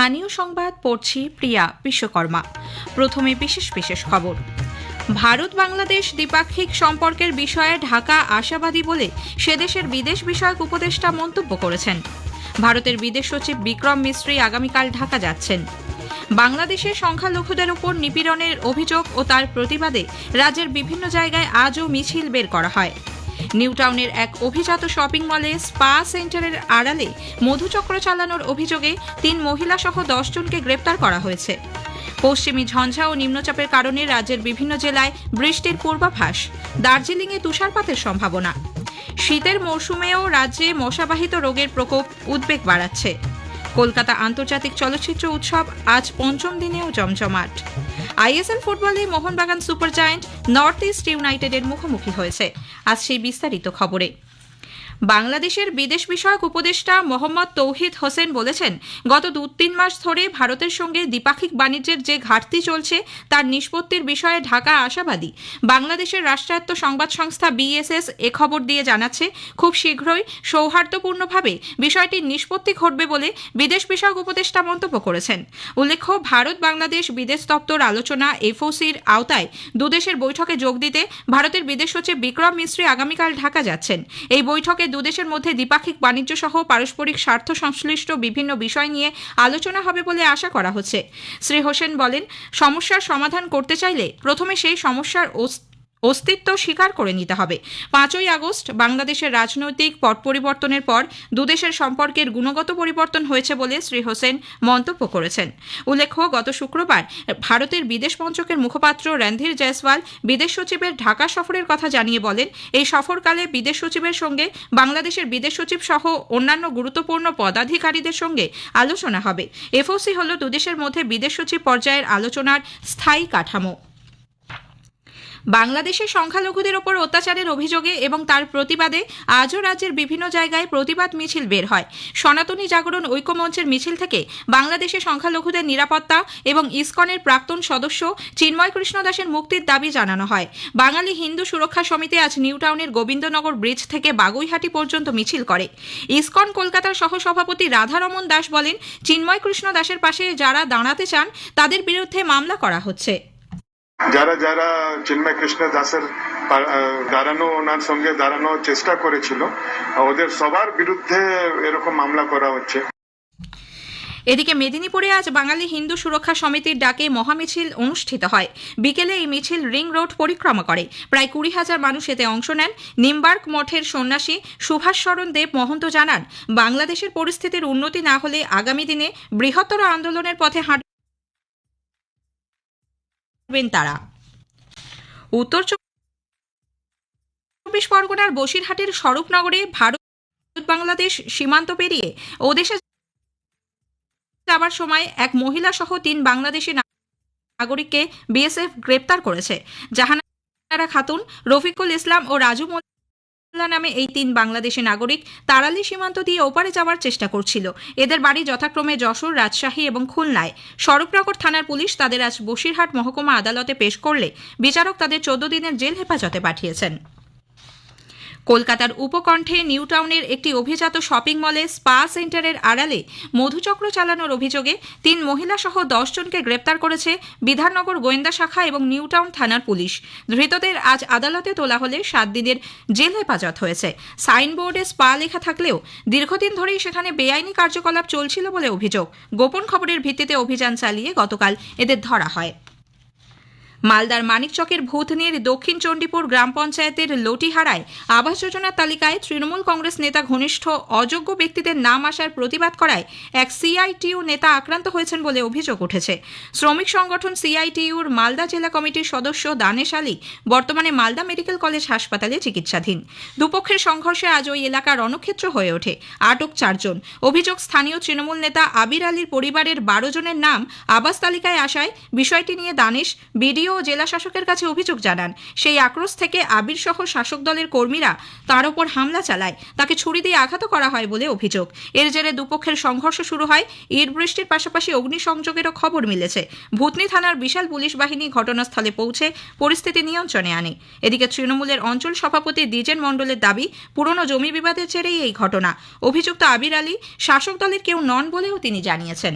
স্থানীয় সংবাদ পড়ছি প্রিয়া বিশ্বকর্মা। প্রথমে বিশেষ বিশেষ খবর। ভারত বাংলাদেশ দ্বিপাক্ষিক সম্পর্কের বিষয়ে ঢাকা আশাবাদী বলে সে দেশের বিদেশ বিষয়ক উপদেষ্টা মন্তব্য করেছেন। ভারতের বিদেশ সচিব বিক্রম মিস্ত্রি আগামীকাল ঢাকা যাচ্ছেন। বাংলাদেশের সংখ্যালঘুদের উপর নিপীড়নের অভিযোগ ও তার প্রতিবাদে রাজ্যের বিভিন্ন জায়গায় আজও মিছিল বের করা হয়। নিউটাউনের এক অভিজাত শপিং মলে স্পা সেন্টারের আড়ালে মধুচক্র চালানোর অভিযোগে তিন মহিলা সহ দশজনকে গ্রেপ্তার করা হয়েছে। পশ্চিমী ঝঞ্ঝা ও নিম্নচাপের কারণে রাজ্যের বিভিন্ন জেলায় বৃষ্টির পূর্বাভাস, দার্জিলিংয়ে তুষারপাতের সম্ভাবনা। শীতের মরশুমেও রাজ্যে মশাবাহিত রোগের প্রকোপ উদ্বেগ বাড়াচ্ছে। কলকাতা আন্তর্জাতিক চলচ্চিত্র উৎসব আজ পঞ্চম দিনেও জমজমাট। আইএসএল ফুটবলে Mohun Bagan super giant north east ইউনাইটেডের মুখোমুখি হয়েছে। আজ সেই বিস্তারিত খবরে। বাংলাদেশের বিদেশ বিষয়ক উপদেষ্টা মোহাম্মদ তৌহিদ হোসেন বলেছেন, গত দু তিন মাস ধরে ভারতের সঙ্গে দ্বিপাক্ষিক বাণিজ্যের যে ঘাটতি চলছে, তার নিষ্পত্তির বিষয়ে ঢাকা আশাবাদী। বাংলাদেশের রাষ্ট্রায়ত্ত সংবাদ সংস্থা বিএসএস এ খবর দিয়ে জানাচ্ছে, খুব শীঘ্রই সৌহার্দ্যপূর্ণভাবে বিষয়টির নিষ্পত্তি ঘটবে বলে বিদেশ বিষয়ক উপদেষ্টা মন্তব্য করেছেন। উল্লেখ্য, ভারত বাংলাদেশ বিদেশ দপ্তর আলোচনা এফওসির আওতায় দুদেশের বৈঠকে যোগ দিতে ভারতের বিদেশ সচিব বিক্রম মিস্ত্রি আগামীকাল ঢাকা যাচ্ছেন। এই বৈঠকে দুদেশের মধ্যে দ্বিপাক্ষিক বাণিজ্য সহ পারস্পরিক স্বার্থ সংশ্লিষ্ট বিভিন্ন বিষয় নিয়ে আলোচনা হবে বলে আশা করা হচ্ছে। শ্রী হোসেন বলেন, সমস্যার সমাধান করতে চাইলে প্রথমে সেই সমস্যার অস্তিত্ব স্বীকার করে নিতে হবে। পাঁচই আগস্ট বাংলাদেশের রাজনৈতিক পট পরিবর্তনের পর দুদেশের সম্পর্কের গুণগত পরিবর্তন হয়েছে বলে শ্রী হোসেন মন্তব্য করেছেন। উল্লেখ্য, গত শুক্রবার ভারতের বিদেশ মন্ত্রকের মুখপাত্র রণধীর জয়সওয়াল বিদেশ সচিবের ঢাকা সফরের কথা জানিয়ে বলেন, এই সফরকালে বিদেশ সচিবের সঙ্গে বাংলাদেশের বিদেশ সচিব সহ অন্যান্য গুরুত্বপূর্ণ পদাধিকারীদের সঙ্গে আলোচনা হবে। এফওসি হল দুদেশের মধ্যে বিদেশ সচিব পর্যায়ের আলোচনার স্থায়ী কাঠামো। বাংলাদেশের সংখ্যালঘুদের ওপর অত্যাচারের অভিযোগে এবং তার প্রতিবাদে আজও রাজ্যের বিভিন্ন জায়গায় প্রতিবাদ মিছিল বের হয়। সনাতনী জাগরণ ঐক্যমঞ্চের মিছিল থেকে বাংলাদেশের সংখ্যালঘুদের নিরাপত্তা এবং ইসকনের প্রাক্তন সদস্য চিন্ময় কৃষ্ণ দাসের মুক্তির দাবি জানানো হয়। বাঙালি হিন্দু সুরক্ষা সমিতি আজ নিউটাউনের গোবিন্দনগর ব্রিজ থেকে বাগুইহাটি পর্যন্ত মিছিল করে। ইসকন, কলকাতার সহসভাপতি রাধারমন দাস বলেন চিন্ময় কৃষ্ণ দাসের পাশে যারা দাঁড়াতে চান, তাদের বিরুদ্ধে মামলা করা হচ্ছে। যারা যারা চিন্ময় কৃষ্ণ দাসের দাঁড়ানো, ওনার সঙ্গে দাঁড়ানোর চেষ্টা করেছিল, ওদের সবার বিরুদ্ধে এরকম মামলা করা হচ্ছে। এদিকে মেদিনীপুরে আজ বাঙালি হিন্দু সুরক্ষা সমিতির ডাকে মহামিছিল অনুষ্ঠিত হয়। বিকেলে এই মিছিল রিং রোড পরিক্রমা করে। প্রায় কুড়ি হাজার মানুষ এতে অংশ নেন। নিমবার্ক মঠের সন্ন্যাসী সুভাষ শরণ দেব মহন্ত জানান, বাংলাদেশের পরিস্থিতির উন্নতি না হলে আগামী দিনে বৃহত্তর আন্দোলনের পথে হাঁটবেন তারা। উত্তর চব্বিশ পরগনার বসিরহাটের স্বরূপনগরে ভারত বাংলাদেশ সীমান্ত পেরিয়ে ওদেশে যাবার সময় এক মহিলা সহ তিন বাংলাদেশি নাগরিককে বিএসএফ গ্রেপ্তার করেছে। জাহানারা খাতুন রফিকুল ইসলাম ও রাজু নামে এই তিন বাংলাদেশি নাগরিক তারালি সীমান্ত দিয়ে ওপারে যাওয়ার চেষ্টা করছিল। এদের বাড়ি যথাক্রমে যশোর, রাজশাহী এবং খুলনায়। স্বরূপনগর থানার পুলিশ তাদের আজ বসিরহাট মহকুমা আদালতে পেশ করলে বিচারক তাদের চোদ্দ দিনের জেল হেফাজতে পাঠিয়েছেন। কলকাতার উপকণ্ঠে নিউটাউনের একটি অভিজাত শপিং মলে স্পা সেন্টারের আড়ালে মধুচক্র চালানোর অভিযোগে তিন মহিলা সহ দশজনকে গ্রেপ্তার করেছে বিধাননগর গোয়েন্দা শাখা এবং নিউটাউন থানার পুলিশ। ধৃতদের আজ আদালতে তোলা হলে সাত দিনের জেল হেফাজত হয়েছে। সাইনবোর্ডে স্পা লেখা থাকলেও দীর্ঘদিন ধরেই সেখানে বেআইনি কার্যকলাপ চলছিল বলে অভিযোগ। গোপন খবরের ভিত্তিতে অভিযান চালিয়ে গতকাল এদের ধরা হয়। মালদার মানিকচকের ভূতনির দক্ষিণ চণ্ডীপুর গ্রাম পঞ্চায়েতের লটিহারায় আবাস যোজনার তালিকায় তৃণমূল কংগ্রেস নেতা ঘনিষ্ঠ অযোগ্য ব্যক্তিদের নাম আসার প্রতিবাদ করায় এক সিআইটিইউ নেতা আক্রান্ত হয়েছেন বলে অভিযোগ উঠেছে। শ্রমিক সংগঠন সিআইটিইউর মালদা জেলা কমিটির সদস্য দানেশ আলী বর্তমানে মালদা মেডিকেল কলেজ হাসপাতালে চিকিৎসাধীন। দুপক্ষের সংঘর্ষে আজ ওই এলাকা রণক্ষেত্র হয়ে ওঠে। আটক চারজন। অভিযোগ, স্থানীয় তৃণমূল নেতা আবির আলীর পরিবারের বারো জনের নাম আবাস তালিকায় আসায় বিষয়টি নিয়ে দানেশ, বিডিও ও জেলা শাসকের কাছে অভিযোগ জানান, সেই আক্রোশ থেকে আবির সহ শাসক দলের কর্মীরা তার ওপর হামলা চালায়। তাকে ছুরি দিয়ে আঘাত করা হয় বলে অভিযোগ। এর জেরে দুপক্ষের সংঘর্ষ শুরু হয় ইট বৃষ্টির পাশাপাশি অগ্নিসংযোগেরও খবর মিলেছে। ভূতনি থানার বিশাল পুলিশ বাহিনী ঘটনাস্থলে পৌঁছে পরিস্থিতি নিয়ন্ত্রণে আনে। এদিকে তৃণমূলের অঞ্চল সভাপতি দ্বিজেন মণ্ডলের দাবি, পুরনো জমি বিবাদের জেরেই এই ঘটনা। অভিযুক্ত আবির আলী শাসক দলের কেউ নন বলেও তিনি জানিয়েছেন।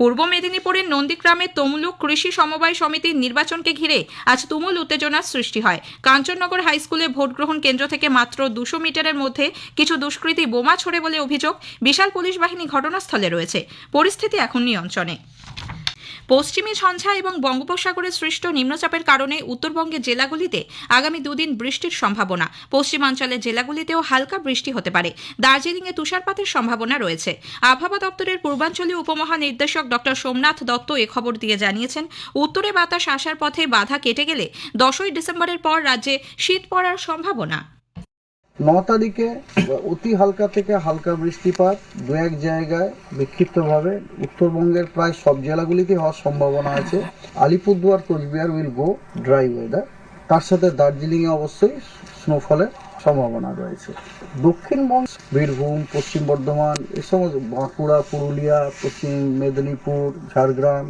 পূর্ব মেদিনীপুরের নন্দীগ্রামে তমলুক কৃষি সমবায় সমিতির নির্বাচনকে ঘিরে আজ তুমুল উত্তেজনার সৃষ্টি হয়। কাঞ্চননগর হাইস্কুলে ভোট গ্রহণ কেন্দ্র থেকে মাত্র দুশো মিটারের মধ্যে কিছু দুষ্কৃতী বোমা ছোড়ে বলে অভিযোগ। বিশাল পুলিশ বাহিনী ঘটনাস্থলে রয়েছে। পরিস্থিতি এখন নিয়ন্ত্রণে। পশ্চিমী ঝঞ্ঝা এবং বঙ্গোপসাগরে সৃষ্ট নিম্নচাপের কারণে উত্তরবঙ্গের জেলাগুলিতে আগামী দুদিন বৃষ্টির সম্ভাবনা। পশ্চিমাঞ্চলের জেলাগুলিতেও হালকা বৃষ্টি হতে পারে। দার্জিলিংয়ে তুষারপাতের সম্ভাবনা রয়েছে। আবহাওয়া দপ্তরের পূর্বাঞ্চলীয় উপমহানির্দেশক ডক্টর সোমনাথ দত্ত খবর দিয়ে জানিয়েছেন, উত্তরে বাতাস আসার পথে বাধা কেটে গেলে দশই ডিসেম্বরের পর রাজ্যে শীত পড়ার সম্ভাবনা। ন তারিখে অতি হালকা থেকে হালকা বৃষ্টিপাত দু এক জায়গায় বিক্ষিপ্তভাবে। উত্তরবঙ্গের প্রায় সব জেলাগুলিতে হওয়ার সম্ভাবনা আছে। Alipurduar, Cooch Behar will go dry weather. তার সাথে দার্জিলিংয়ে অবশ্যই স্নোফলের সম্ভাবনা রয়েছে। দক্ষিণবঙ্গ, বীরভূম, পশ্চিম বর্ধমান এই সমস্ত বাঁকুড়া, পুরুলিয়া, পশ্চিম মেদিনীপুর, ঝাড়গ্রাম,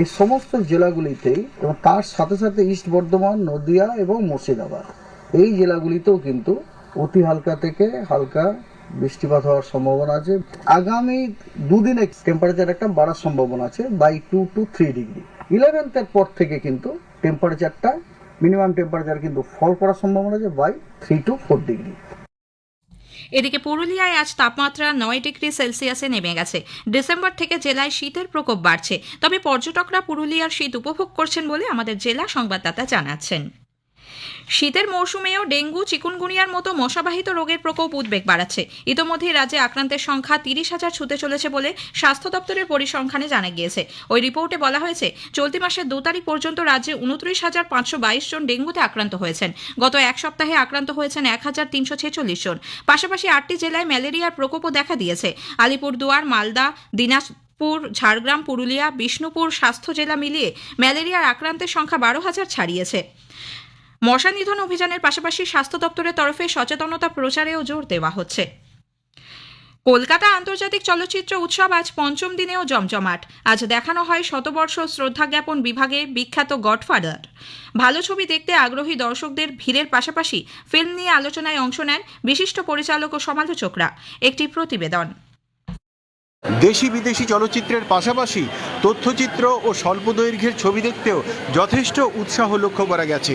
এই সমস্ত জেলাগুলিতেই এবং তার সাথে সাথে ইস্ট বর্ধমান, নদিয়া এবং মুর্শিদাবাদ। এই জেলাগুলিতেও কিন্তু অতি হালকা থেকে হালকা বৃষ্টিপাত হওয়ার সম্ভাবনা আছে। আগামী দুদিনে টেম্পারেচার একটা বাড়ার সম্ভাবনা আছে by two to three degree ইলেভেন্থের পর থেকে কিন্তু টেম্পারেচারটা মিনিমাম টেম্পারেচার কিন্তু ফল করার সম্ভাবনা আছে by three to four degree এদিকে পুরুলিয়ায় আজ তাপমাত্রা নয় ডিগ্রি সেলসিয়াসে নেমে গেছে। ডিসেম্বর থেকে জেলায় শীতের প্রকোপ বাড়ছে। তবে পর্যটকরা পুরুলিয়ার শীত উপভোগ করছেন বলে আমাদের জেলা সংবাদদাতা জানাচ্ছেন। শীতের মৌসুমেও ডেঙ্গু, চিকুনগুনিয়ার মতো মশাবাহিত রোগের প্রকোপ উদ্বেগ বাড়াচ্ছে। ইতোমধ্যেই রাজ্যে আক্রান্তের সংখ্যা তিরিশ হাজার ছুতে চলেছে বলে স্বাস্থ্য দপ্তরের পরিসংখ্যানে জানা গিয়েছে। ওই রিপোর্টে বলা হয়েছে, চলতি মাসের দু তারিখ পর্যন্ত রাজ্যে উনত্রিশ হাজার পাঁচশো বাইশ জন ডেঙ্গুতে আক্রান্ত হয়েছেন। গত এক সপ্তাহে আক্রান্ত হয়েছেন এক হাজার তিনশো ছেচল্লিশ জন। পাশাপাশি আটটি জেলায় ম্যালেরিয়ার প্রকোপও দেখা দিয়েছে। আলিপুরদুয়ার, মালদা, দিনাজপুর, ঝাড়গ্রাম, পুরুলিয়া, বিষ্ণুপুর স্বাস্থ্য জেলা মিলিয়ে ম্যালেরিয়ার আক্রান্তের সংখ্যা বারো হাজার ছাড়িয়েছে। মশা নিধন অভিযানের পাশাপাশি স্বাস্থ্য দপ্তরের তরফে সচেতনতা প্রচারেও জোর দেওয়া হচ্ছে। কলকাতা আন্তর্জাতিক চলচ্চিত্র উৎসব আজ পঞ্চম দিনেও জমজমাট। আজ দেখানো হয় শতবর্ষ শ্রদ্ধা জ্ঞাপন বিভাগে বিখ্যাত গডফাদার। ভালো ছবি দেখতে আগ্রহী দর্শকদের ভিড়ের পাশাপাশি ফিল্ম নিয়ে আলোচনায় অংশ নেন বিশিষ্ট পরিচালক ও সমালোচকরা। একটি প্রতিবেদন। দেশি বিদেশি চলচ্চিত্রের পাশাপাশি তথ্যচিত্র ও স্বল্প দৈর্ঘ্যের ছবি দেখতেও যথেষ্ট উৎসাহ লক্ষ্য করা গেছে।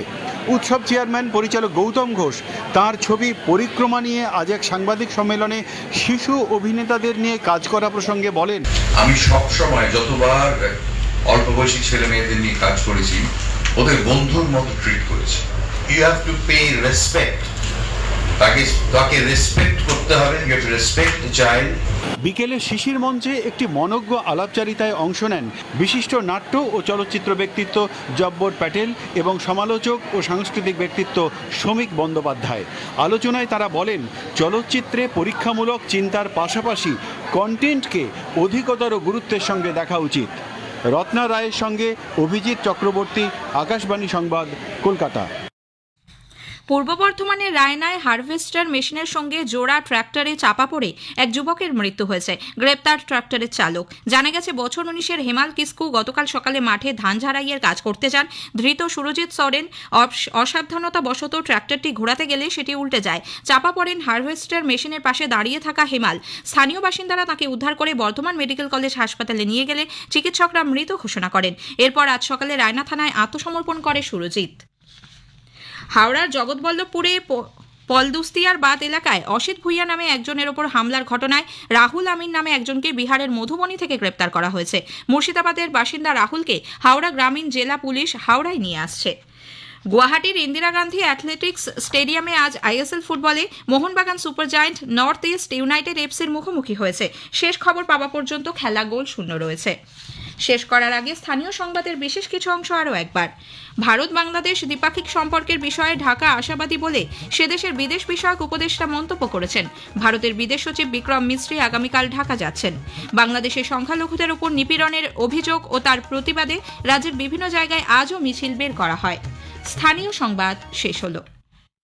উৎসব চেয়ারম্যান পরিচালক গৌতম ঘোষ তার ছবি পরিক্রমা নিয়ে আজ এক সাংবাদিক সম্মেলনে শিশু অভিনেতাদের নিয়ে কাজ করা প্রসঙ্গে বলেন, আমি সব সময় যতবার অল্প বয়সী ছেলে মেয়েদের নিয়ে কাজ করেছি, ওদের বন্ধুর মতো ট্রিট করেছি। You have to pay respect তাকে তাকে রেসপেক্ট করতে হবে you have to respect child বিকেলে শিশির মঞ্চে একটি মনজ্ঞ আলাপচারিতায় অংশ নেন বিশিষ্ট নাট্য ও চলচ্চিত্র ব্যক্তিত্ব জব্বর প্যাটেল এবং সমালোচক ও সাংস্কৃতিক ব্যক্তিত্ব শ্রমিক বন্দ্যোপাধ্যায়। আলোচনায় তারা বলেন, চলচ্চিত্রে পরীক্ষামূলক চিন্তার পাশাপাশি কন্টেন্টকে অধিকতর গুরুত্বের সঙ্গে দেখা উচিত। রত্না রায়ের সঙ্গে অভিজিৎ চক্রবর্তী, আকাশবাণী সংবাদ, কলকাতা। পূর্ব বর্ধমানের রায়নায় হারভেস্টার মেশিনের সঙ্গে জোড়া ট্র্যাক্টরে চাপা পড়ে এক যুবকের মৃত্যু হয়েছে। গ্রেপ্তার ট্র্যাক্টরের চালক। জানা গেছে, বছর উনিশের হেমাল কিস্কু গতকাল সকালে মাঠে ধান ঝাড়াইয়ের কাজ করতে যান। ধৃত সুরজিৎ সরেন অস- অসাবধানতা বশত ট্র্যাক্টরটি ঘোরাতে গেলে সেটি উল্টে যায়। চাপা পড়েন হারভেস্টার মেশিনের পাশে দাঁড়িয়ে থাকা হেমাল। স্থানীয় বাসিন্দারা তাকে উদ্ধার করে বর্ধমান মেডিকেল কলেজ হাসপাতালে নিয়ে গেলে চিকিৎসকরা মৃত ঘোষণা করেন। এরপর আজ সকালে রায়না থানায় আত্মসমর্পণ করে সুরজিৎ। হাওড়ার জগৎবল্লভপুরে পলদুস্তিয়ার বাদ এলাকায় অসিত ভুইয়া নামে একজনের ওপর হামলার ঘটনায় রাহুল আমিন নামে একজনকে বিহারের মধুবনী থেকে গ্রেপ্তার করা হয়েছে। মুর্শিদাবাদের বাসিন্দা রাহুলকে হাওড়া গ্রামীণ জেলা পুলিশ হাওড়ায় নিয়ে আসছে। গুয়াহাটির ইন্দিরা গান্ধী অ্যাথলেটিক্স স্টেডিয়ামে আজ আইএসএল ফুটবলে Mohun Bagan super giant north east united এফসির মুখোমুখি হয়েছে। শেষ খবর পাওয়া পর্যন্ত খেলা গোল শূন্য রয়েছে। শেষ করার আগে স্থানীয় সংবাদের বিশেষ কিছু অংশ আরও একবার। ভারত বাংলাদেশ দ্বিপাক্ষিক সম্পর্কের বিষয়ে ঢাকা আশাবাদী বলে সে দেশের বিদেশ বিষয়ক উপদেষ্টা মন্তব্য করেছেন। ভারতের বিদেশ সচিব বিক্রম মিস্ত্রি আগামীকাল ঢাকা যাচ্ছেন। বাংলাদেশের সংখ্যালঘুদের উপর নিপীড়নের অভিযোগ ও তার প্রতিবাদে রাজ্যের বিভিন্ন জায়গায় আজও মিছিল বের করা হয়। স্থানীয় সংবাদ শেষ হলো।